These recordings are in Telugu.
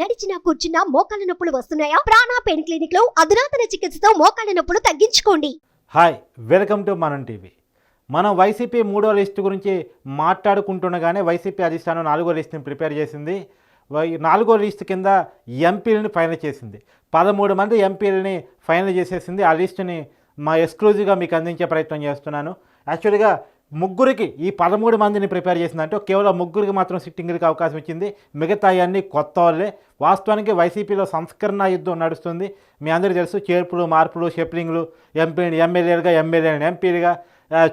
నడిచినా కూర్చున్నా మోకాళ్ళ నొప్పులు వస్తున్నాయా? ప్రాణా పెయిన్ క్లినిక్లో అధునాతన చికిత్సతో మోకాళ్ళ నొప్పులు తగ్గించుకోండి. హాయ్ వెల్కమ్ టు మనం టీవీ. మనం వైసీపీ మూడో లిస్టు గురించి మాట్లాడుకుంటుండగానే వైసీపీ అధిష్టానం నాలుగో లిస్టుని ప్రిపేర్ చేసింది. వై నాలుగో లిస్టు కింద ఎంపీలని ఫైనల్ చేసింది. పదమూడు మంది ఎంపీలని ఫైనల్ చేసేసింది. ఆ లిస్టుని మా ఎక్స్క్లూజివ్గా మీకు అందించే ప్రయత్నం చేస్తున్నాను. యాక్చువల్గా ముగ్గురికి ఈ పదమూడు మందిని ప్రిపేర్ చేసిందంటే కేవలం ముగ్గురికి మాత్రం సిట్టింగ్కి అవకాశం ఇచ్చింది. మిగతా అన్ని కొత్త వాళ్ళే. వాస్తవానికి వైసీపీలో సంస్కరణ యుద్ధం నడుస్తుంది. మీ అందరికీ తెలుసు చేర్పులు మార్పులు షెప్లింగ్లు ఎంపీ ఎమ్మెల్యేలుగా ఎమ్మెల్యేలు ఎంపీలుగా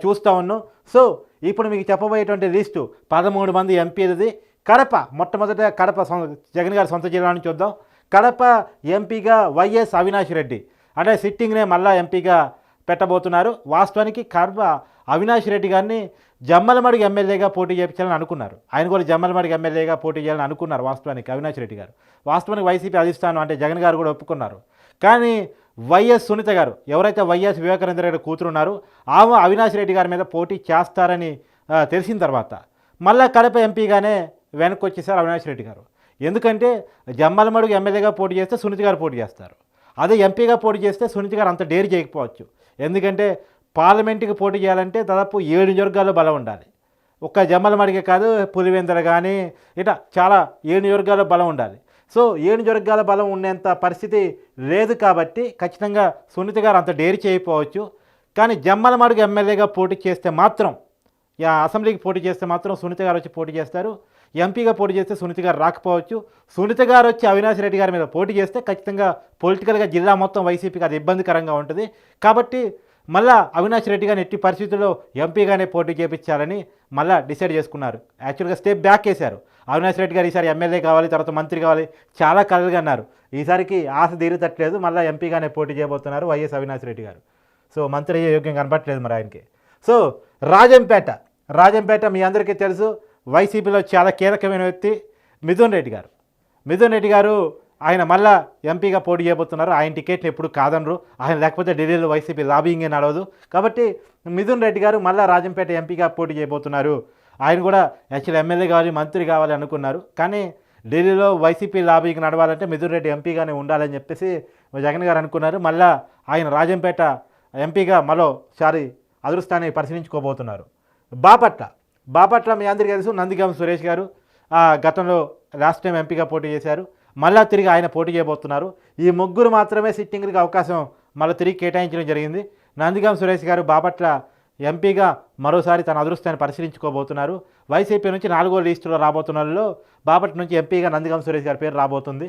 చూస్తూ ఉన్నాం. సో ఇప్పుడు మీకు చెప్పబోయేటువంటి లిస్టు పదమూడు మంది ఎంపీలది. కడప మొట్టమొదట కడప జగన్ గారి సొంత జిల్లా నుంచి చూద్దాం. కడప ఎంపీగా వైఎస్ అవినాష్ రెడ్డి. అంటే సిట్టింగ్నే మళ్ళా ఎంపీగా పెట్టబోతున్నారు. వాస్తవానికి కడప అవినాష్ రెడ్డి గారిని జమ్మలమడుగు ఎమ్మెల్యేగా పోటీ చేయించాలని అనుకున్నారు. ఆయన కూడా జమ్మలమడుగు ఎమ్మెల్యేగా పోటీ చేయాలని అనుకున్నారు వాస్తవానికి అవినాష్ రెడ్డి గారు. వాస్తవానికి వైసీపీ అధిష్టానం అంటే జగన్ గారు కూడా ఒప్పుకున్నారు. కానీ వైఎస్ సునీత గారు ఎవరైతే వైఎస్ వివేకానంద రెడ్డి కూతురు ఉన్నారో ఆమె అవినాష్ రెడ్డి గారి మీద పోటీ చేస్తారని తెలిసిన తర్వాత మళ్ళా కడప ఎంపీగానే వెనక్కి వచ్చేసారు అవినాష్ రెడ్డి గారు. ఎందుకంటే జమ్మలమడుగు ఎమ్మెల్యేగా పోటీ చేస్తే సునీత గారు పోటీ చేస్తారు. అదే ఎంపీగా పోటీ చేస్తే సునీత గారు అంత డేర్ చేయకపోవచ్చు. ఎందుకంటే పార్లమెంటుకి పోటీ చేయాలంటే దాదాపు ఏడు నియోజకవర్గాల్లో బలం ఉండాలి. ఒక్క జమ్మలమడిగే కాదు పులివెందర కానీ ఇట్లా చాలా ఏడు నియోజకవర్గాల్లో బలం ఉండాలి. సో ఏడు నియోజకవర్గాల బలం ఉండేంత పరిస్థితి లేదు కాబట్టి ఖచ్చితంగా సునీత గారు అంత డేరి చేయకపోవచ్చు. కానీ జమ్మలమడుగు ఎమ్మెల్యేగా పోటీ చేస్తే మాత్రం అసెంబ్లీకి పోటీ చేస్తే మాత్రం సునీత గారు వచ్చి పోటీ చేస్తారు. ఎంపీగా పోటీ చేస్తే సునీత గారు రాకపోవచ్చు. సునీత గారు వచ్చి అవినాష్ రెడ్డి గారి మీద పోటీ చేస్తే ఖచ్చితంగా పొలిటికల్గా జిల్లా మొత్తం వైసీపీకి అది ఇబ్బందికరంగా ఉంటుంది. కాబట్టి మళ్ళా అవినాష్ రెడ్డి గారిని ఎట్టి పరిస్థితుల్లో ఎంపీగానే పోటీ చేపించాలని మళ్ళా డిసైడ్ చేసుకున్నారు. యాక్చువల్గా స్టెప్ బ్యాక్ వేశారు అవినాష్ రెడ్డి గారు ఈసారి ఎమ్మెల్యే కావాలి తర్వాత మంత్రి కావాలి చాలా కలలుగా అన్నారు. ఈసారికి ఆశ తీరుతట్లేదు మళ్ళీ ఎంపీగానే పోటీ చేయబోతున్నారు వైఎస్ అవినాష్ రెడ్డి గారు. సో మంత్రి అయ్యే యోగ్యం కనపట్లేదు మరి ఆయనకి. సో రాజంపేట రాజంపేట మీ అందరికీ తెలుసు వైసీపీలో చాలా కీలకమైన వ్యక్తి మిథున్ రెడ్డి గారు. మిథున్ రెడ్డి గారు ఆయన మళ్ళా ఎంపీగా పోటీ చేయబోతున్నారు. ఆయన టికెట్ని ఎప్పుడు కాదనరు. ఆయన లేకపోతే ఢిల్లీలో వైసీపీ లాబింగ్ నడవదు. కాబట్టి మిథున్ రెడ్డి గారు మళ్ళా రాజంపేట ఎంపీగా పోటీ చేయబోతున్నారు. ఆయన కూడా యాక్చువల్ ఎమ్మెల్యే కావాలి మంత్రి కావాలి అనుకున్నారు. కానీ ఢిల్లీలో వైసీపీ లాబీకి నడవాలంటే మిథున్ రెడ్డి ఎంపీగానే ఉండాలని చెప్పేసి జగన్ గారు అనుకున్నారు. మళ్ళా ఆయన రాజంపేట ఎంపీగా మరోసారి అదృష్టాన్ని పరిశీలించుకోబోతున్నారు. బాపట్ల బాపట్ల మీ అందరికీ తెలుసు నందిగం సురేష్ గారు ఆ, గతంలో లాస్ట్ టైం ఎంపీగా పోటీ చేశారు. మళ్ళా తిరిగి ఆయన పోటీ చేయబోతున్నారు. ఈ ముగ్గురు మాత్రమే సిట్టింగ్కి అవకాశం మళ్ళీ తిరిగి కేటాయించడం జరిగింది. నందిగాం సురేష్ గారు బాపట్ల ఎంపీగా మరోసారి తన అదృష్టాన్ని పరిశీలించుకోబోతున్నారు. వైసీపీ నుంచి నాలుగో లిస్టులో రాబోతున్న బాపట్ల నుంచి ఎంపీగా నందిగాం సురేష్ గారి పేరు రాబోతుంది.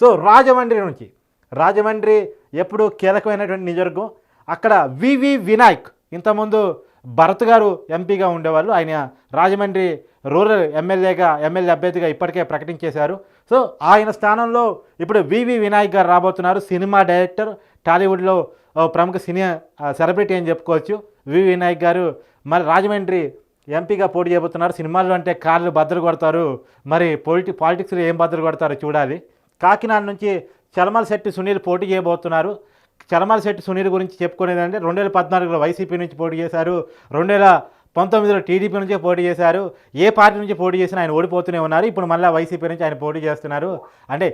సో రాజమండ్రి నుంచి రాజమండ్రి ఎప్పుడు కీలకమైనటువంటి నిజవర్గం అక్కడ వివి వినాయక్ ఇంతకుముందు భరత్ గారు ఎంపీగా ఉండేవాళ్ళు. ఆయన రాజమండ్రి రూరల్ ఎమ్మెల్యేగా ఎమ్మెల్యే అభ్యర్థిగా ఇప్పటికే ప్రకటించేశారు. సో ఆయన స్థానంలో ఇప్పుడు వివి వినాయక్ గారు రాబోతున్నారు. సినిమా డైరెక్టర్ టాలీవుడ్లో ఓ ప్రముఖ సినీ సెలబ్రిటీ అని చెప్పుకోవచ్చు. వివి వినాయక్ గారు మరి రాజమండ్రి ఎంపీగా పోటీ చేయబోతున్నారు. సినిమాల్లో అంటే కార్లు బద్దలు కొడతారు. మరి పొలిటి పాలిటిక్స్లో ఏం బద్దలు కొడతారో చూడాలి. కాకినాడ నుంచి చలమల శెట్టి సునీల్ పోటీ చేయబోతున్నారు. చలమల శెట్టి సునీర్ గురించి చెప్పుకునేది అంటే రెండు వేల పద్నాలుగులో వైసీపీ నుంచి పోటీ చేశారు. రెండు వేల పంతొమ్మిదిలో టీడీపీ నుంచే పోటీ చేశారు. ఏ పార్టీ నుంచి పోటీ చేసినా ఆయన ఓడిపోతూనే ఉన్నారు. ఇప్పుడు మళ్ళీ వైసీపీ నుంచి ఆయన పోటీ చేస్తున్నారు. అంటే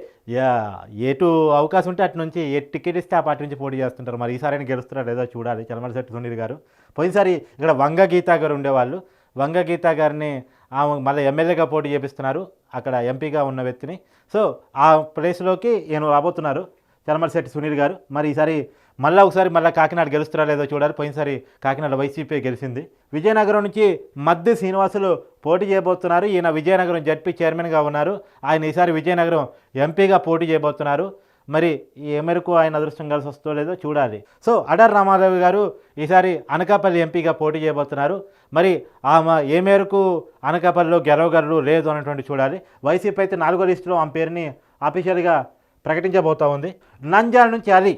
ఎటు అవకాశం ఉంటే అటు నుంచి ఏ టికెట్ ఇస్తే ఆ పార్టీ నుంచి పోటీ చేస్తుంటారు. మరి ఈసారి ఆయన గెలుస్తున్నారు లేదో చూడాలి చలమల శెట్టి సునీల్ గారు. పోయినసారి ఇక్కడ వంగ గీతా గారు ఉండేవాళ్ళు. వంగ గీతా గారిని ఆమె మళ్ళీ ఎమ్మెల్యేగా పోటీ చేపిస్తున్నారు. అక్కడ ఎంపీగా ఉన్న వ్యక్తిని. సో ఆ ప్లేస్లోకి ఈయన రాబోతున్నారు. చలమలశెట్టి సునీల్ గారు. మరి ఈసారి మళ్ళీ ఒకసారి మళ్ళీ కాకినాడ గెలుస్తారా లేదో చూడాలి. పోయినసారి కాకినాడ వైసీపీ గెలిచింది. విజయనగరం నుంచి మద్ది శ్రీనివాసులు పోటీ చేయబోతున్నారు. ఈయన విజయనగరం జడ్పీ చైర్మన్గా ఉన్నారు. ఆయన ఈసారి విజయనగరం ఎంపీగా పోటీ చేయబోతున్నారు. మరి ఏ మేరకు ఆయన అదృష్టం కలిసి వస్తుందో లేదో చూడాలి. సో అడర్ రామారావు గారు ఈసారి అనకాపల్లి ఎంపీగా పోటీ చేయబోతున్నారు. మరి ఆమె ఏ మేరకు అనకాపల్లిలో గెలవగలరు లేదు అనేటువంటి చూడాలి. వైసీపీ అయితే నాలుగో లిస్టులో ఆమె పేరుని అఫీషియల్గా ప్రకటించబోతా ఉంది. నంద్యాల నుంచి అలీ.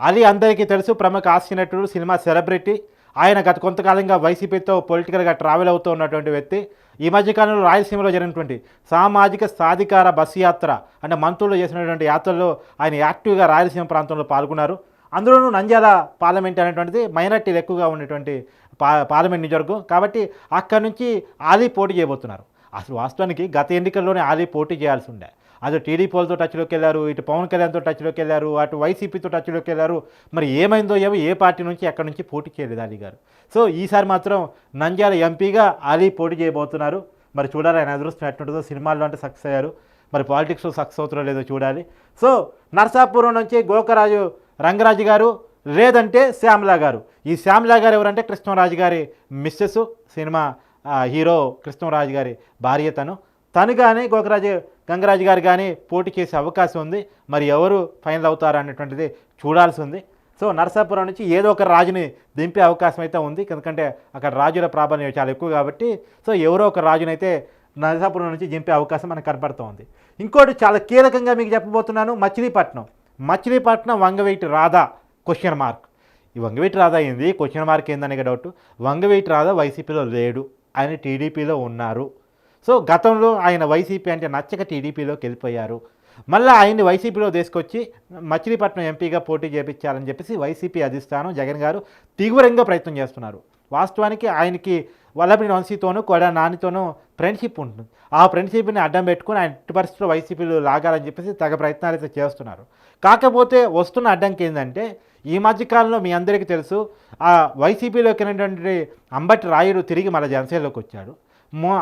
అలీ అందరికీ తెలుసు ప్రముఖ హాస్య నటుడు సినిమా సెలబ్రిటీ. ఆయన గత కొంతకాలంగా వైసీపీతో పొలిటికల్గా ట్రావెల్ అవుతూ ఉన్నటువంటి వ్యక్తి. ఈ మధ్యకాలంలో రాయలసీమలో జరిగినటువంటి సామాజిక సాధికార బస్సు యాత్ర అంటే మంత్రులు చేసినటువంటి యాత్రలో ఆయన యాక్టివ్గా రాయలసీమ ప్రాంతంలో పాల్గొన్నారు. అందులోనూ నంద్యాల పార్లమెంట్ అనేటువంటిది మైనార్టీలు ఎక్కువగా ఉన్నటువంటి పా పార్లమెంట్ నియోజకవర్గం. కాబట్టి అక్కడి నుంచి ఆలీ పోటీ చేయబోతున్నారు. అసలు వాస్తవానికి గత ఎన్నికల్లోనే ఆలీ పోటీ చేయాల్సి ఉండే. అటు టీడీపీ వాళ్ళతో టచ్లోకి వెళ్ళారు ఇటు పవన్ కళ్యాణ్తో టచ్లోకి వెళ్ళారు అటు వైసీపీతో టచ్లోకి వెళ్ళారు. మరి ఏమైందో ఏమో ఏ పార్టీ నుంచి ఎక్కడి నుంచి పోటీ చేయలేదు అలీ గారు. సో ఈసారి మాత్రం నంద్యాల ఎంపీగా అలీ పోటీ చేయబోతున్నారు. మరి చూడాలి ఆయన అదృష్టం ఎట్టుంటుందో సినిమాల్లో అంటే సక్సెస్ అయ్యారు. మరి పాలిటిక్స్లో సక్సెస్ అవుతారో లేదో చూడాలి. సో నర్సాపురం నుంచి గోకరాజు రంగరాజు గారు లేదంటే శ్యామలా గారు. ఈ శ్యామలా గారు ఎవరంటే కృష్ణరాజు గారి మిస్సెస్ సినిమా హీరో కృష్ణరాజు గారి భార్య తను. తను కానీ గోకరాజు గంగరాజు గారు కానీ పోటీ చేసే అవకాశం ఉంది. మరి ఎవరు ఫైనల్ అవుతారు అనేటువంటిది చూడాల్సి ఉంది. సో నరసాపురం నుంచి ఏదో ఒక రాజుని దింపే అవకాశం అయితే ఉంది. ఎందుకంటే అక్కడ రాజుల ప్రాబల్యం చాలా ఎక్కువ కాబట్టి సో ఎవరో ఒక రాజునైతే నరసాపురం నుంచి దింపే అవకాశం మనకు కనపడుతుంది ఇంకోటి చాలా కీలకంగా మీకు చెప్పబోతున్నాను మచిలీపట్నం. మచిలీపట్నం వంగవేటి రాధా క్వశ్చన్ మార్క్ ఈ వంగవీటి రాధా ఏంది? క్వశ్చన్ మార్క్ ఏందనే డౌట్ వంగవేటి రాధా వైసీపీలో లేడు. ఆయన టీడీపీలో ఉన్నారు. సో గతంలో ఆయన వైసీపీ అంటే నచ్చక టీడీపీలోకి వెళ్ళిపోయారు. మళ్ళీ ఆయన్ని వైసీపీలో తీసుకొచ్చి మచిలీపట్నం ఎంపీగా పోటీ చేపించాలని చెప్పేసి వైసీపీ అధిష్టానం జగన్ గారు తీవ్రంగా ప్రయత్నం చేస్తున్నారు. వాస్తవానికి ఆయనకి వల్లభని వంశీతోనూ కొడా నానితోనూ ఫ్రెండ్షిప్ ఉంటుంది. ఆ ఫ్రెండ్షిప్ని అడ్డం పెట్టుకుని ఆయన ఎట్టి పరిస్థితుల్లో వైసీపీలో లాగాలని చెప్పేసి తగ ప్రయత్నాలు అయితే చేస్తున్నారు. కాకపోతే వస్తున్న అడ్డంకి ఏంటంటే ఈ మధ్యకాలంలో మీ అందరికీ తెలుసు ఆ వైసీపీలోకి వెళ్ళినటువంటి అంబటి రాయుడు తిరిగి మళ్ళీ జనసేనలోకి వచ్చాడు.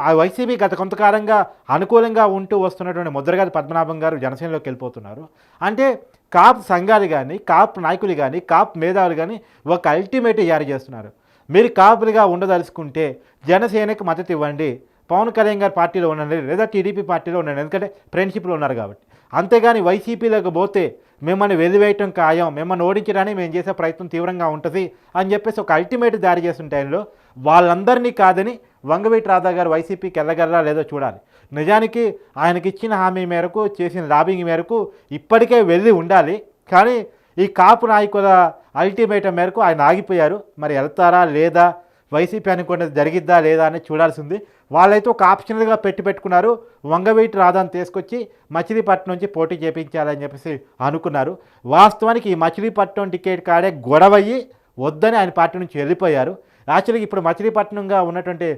ఆ వైసీపీ గత కొంతకాలంగా అనుకూలంగా ఉంటూ వస్తున్నటువంటి ముద్రగది పద్మనాభం గారు జనసేనలోకి వెళ్ళిపోతున్నారు. అంటే కాప్ సంఘాలు కానీ కాప్ నాయకులు కానీ కాప్ మేధావులు కానీ ఒక అల్టిమేట్ జారీ చేస్తున్నారు. మీరు కాపులుగా ఉండదలుచుకుంటే జనసేనకి మద్దతు ఇవ్వండి. పవన్ కళ్యాణ్ గారి పార్టీలో ఉండండి లేదా టీడీపీ పార్టీలో ఉండండి. ఎందుకంటే ఫ్రెండ్షిప్లో ఉన్నారు కాబట్టి. అంతేగాని వైసీపీలోకి పోతే మిమ్మల్ని వెలివేయటం ఖాయం మిమ్మల్ని ఓడించడానికి మేము చేసే ప్రయత్నం తీవ్రంగా ఉంటుంది అని చెప్పేసి ఒక అల్టిమేట్ జారీ చేస్తున్న టైంలో వాళ్ళందరినీ కాదని వంగవీటి రాధా గారు వైసీపీకి వెళ్ళగలరా లేదో చూడాలి. నిజానికి ఆయనకి ఇచ్చిన హామీ మేరకు చేసిన లాబింగ్ మేరకు ఇప్పటికే వెళ్ళి ఉండాలి. కానీ ఈ కాపు నాయకుల అల్టిమేటం మేరకు ఆయన ఆగిపోయారు. మరి వెళ్తారా లేదా? వైసీపీ అనుకున్నది జరిగిద్దా లేదా అని చూడాల్సింది. వాళ్ళైతే ఒక ఆప్షనల్గా పెట్టి పెట్టుకున్నారు. వంగవీటి రాధాని తీసుకొచ్చి మచిలీపట్నం నుంచి పోటీ చేపించాలని చెప్పేసి అనుకున్నారు. వాస్తవానికి ఈ మచిలీపట్నం టికెట్ కాడే గొడవయ్యి వద్దని ఆయన పార్టీ నుంచి వెళ్ళిపోయారు. యాక్చువల్గా ఇప్పుడు మచిలీపట్నంగా ఉన్నటువంటి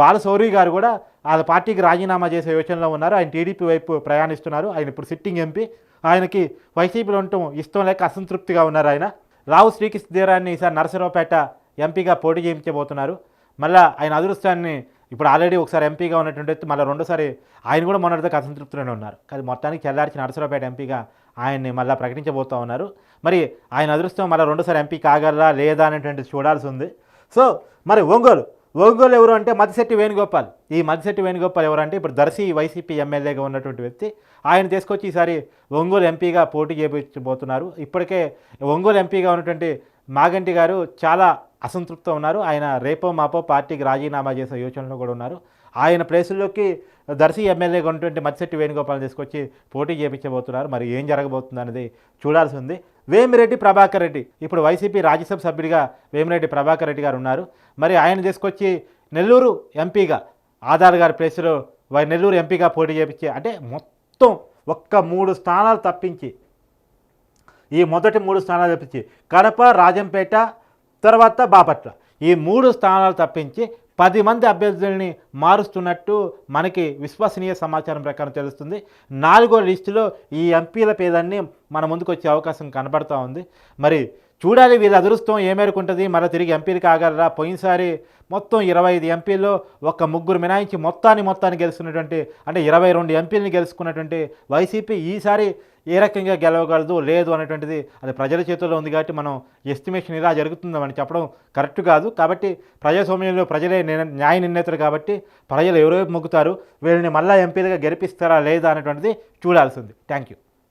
బాలశౌరి గారు కూడా ఆ పార్టీకి రాజీనామా చేసే యోచనలో ఉన్నారు. ఆయన టీడీపీ వైపు ప్రయాణిస్తున్నారు. ఆయన ఇప్పుడు సిట్టింగ్ ఎంపీ. ఆయనకి వైసీపీలో ఉండటం ఇష్టం లేక అసంతృప్తిగా ఉన్నారు ఆయన. రావు శ్రీకృష్ణదేవరాన్ని ఈసారి నరసరావుపేట ఎంపీగా పోటీ చేయించబోతున్నారు. మళ్ళీ ఆయన అదృష్టాన్ని ఇప్పుడు ఆల్రెడీ ఒకసారి ఎంపీగా ఉన్నటువంటి మళ్ళీ రెండోసారి ఆయన కూడా మొన్నటిదాకా అసంతృప్తిలోనే ఉన్నారు. కానీ మొత్తానికి చెల్లార్చి నరసరావుపేట ఎంపీగా ఆయన్ని మళ్ళీ ప్రకటించబోతూ ఉన్నారు. మరి ఆయన అదృష్టం మళ్ళీ రెండోసారి ఎంపీ కాగలరా లేదా అనేటువంటిది చూడాల్సి ఉంది. సో మరి ఒంగోలు ఒంగోలు ఎవరు అంటే మదిశెట్టి వేణుగోపాల్. ఈ మదిశెట్టి వేణుగోపాల్ ఎవరంటే ఇప్పుడు దర్శి వైసీపీ ఎమ్మెల్యేగా ఉన్నటువంటి వ్యక్తి. ఆయన తీసుకొచ్చి ఈసారి ఒంగోలు ఎంపీగా పోటీ చేయించబోతున్నారు ఇప్పటికే ఒంగోలు ఎంపీగా ఉన్నటువంటి మాగంటి గారు చాలా అసంతృప్తితో ఉన్నారు. ఆయన రేపో మాపో పార్టీకి రాజీనామా చేసే యోచనలో కూడా ఉన్నారు. ఆయన ప్లేసుల్లోకి దర్శి ఎమ్మెల్యేగా ఉన్నటువంటి మత్స్యెట్టి వేణుగోపాల్ తీసుకొచ్చి పోటీ చేయించబోతున్నారు. మరి ఏం జరగబోతుంది అనేది చూడాల్సి ఉంది. వేమిరెడ్డి ప్రభాకర్ రెడ్డి ఇప్పుడు వైసీపీ రాజ్యసభ సభ్యుడిగా వేమిరెడ్డి ప్రభాకర్ రెడ్డి గారు ఉన్నారు. మరి ఆయన తీసుకొచ్చి నెల్లూరు ఎంపీగా ఆధార్ గారి ప్లేసులో వై- నెల్లూరు ఎంపీగా పోటీ చేయించి అంటే మొత్తం ఒక్క మూడు స్థానాలు తప్పించి ఈ మొదటి మూడు స్థానాలు తప్పించి కడప రాజంపేట తర్వాత బాపట్ల ఈ మూడు స్థానాలు తప్పించి పది మంది అభ్యర్థుల్ని మారుస్తున్నట్టు మనకి విశ్వసనీయ సమాచారం ప్రకారం తెలుస్తుంది. నాలుగో లిస్టులో ఈ ఎంపీల పేదాన్ని మన ముందుకు వచ్చే అవకాశం కనబడుతూ ఉంది. మరి చూడాలి వీళ్ళ అదృష్టం ఏ మేరకు ఉంటుంది? మళ్ళీ తిరిగి ఎంపీలు కాగలరా పోయినసారి మొత్తం ఇరవై ఐదు ఎంపీల్లో ఒక ముగ్గురు మినాయించి మొత్తాన్ని మొత్తాన్ని గెలుచుకున్నటువంటి అంటే ఇరవై రెండు ఎంపీలని గెలుచుకున్నటువంటి వైసీపీ ఈసారి ఏ రకంగా గెలవగలదు లేదు అనేటువంటిది అది ప్రజల చేతుల్లో ఉంది కాబట్టి మనం ఎస్టిమేషన్ ఇలా జరుగుతుందని చెప్పడం కరెక్ట్ కాదు. కాబట్టి ప్రజాస్వామ్యంలో ప్రజలే న్యాయ నిర్ణేతలు కాబట్టి ప్రజలు ఎవరో మొగ్గుతారు? వీళ్ళని మళ్ళా ఎంపీలుగా గెలిపిస్తారా లేదా అనేటువంటిది చూడాల్సింది థ్యాంక్ యూ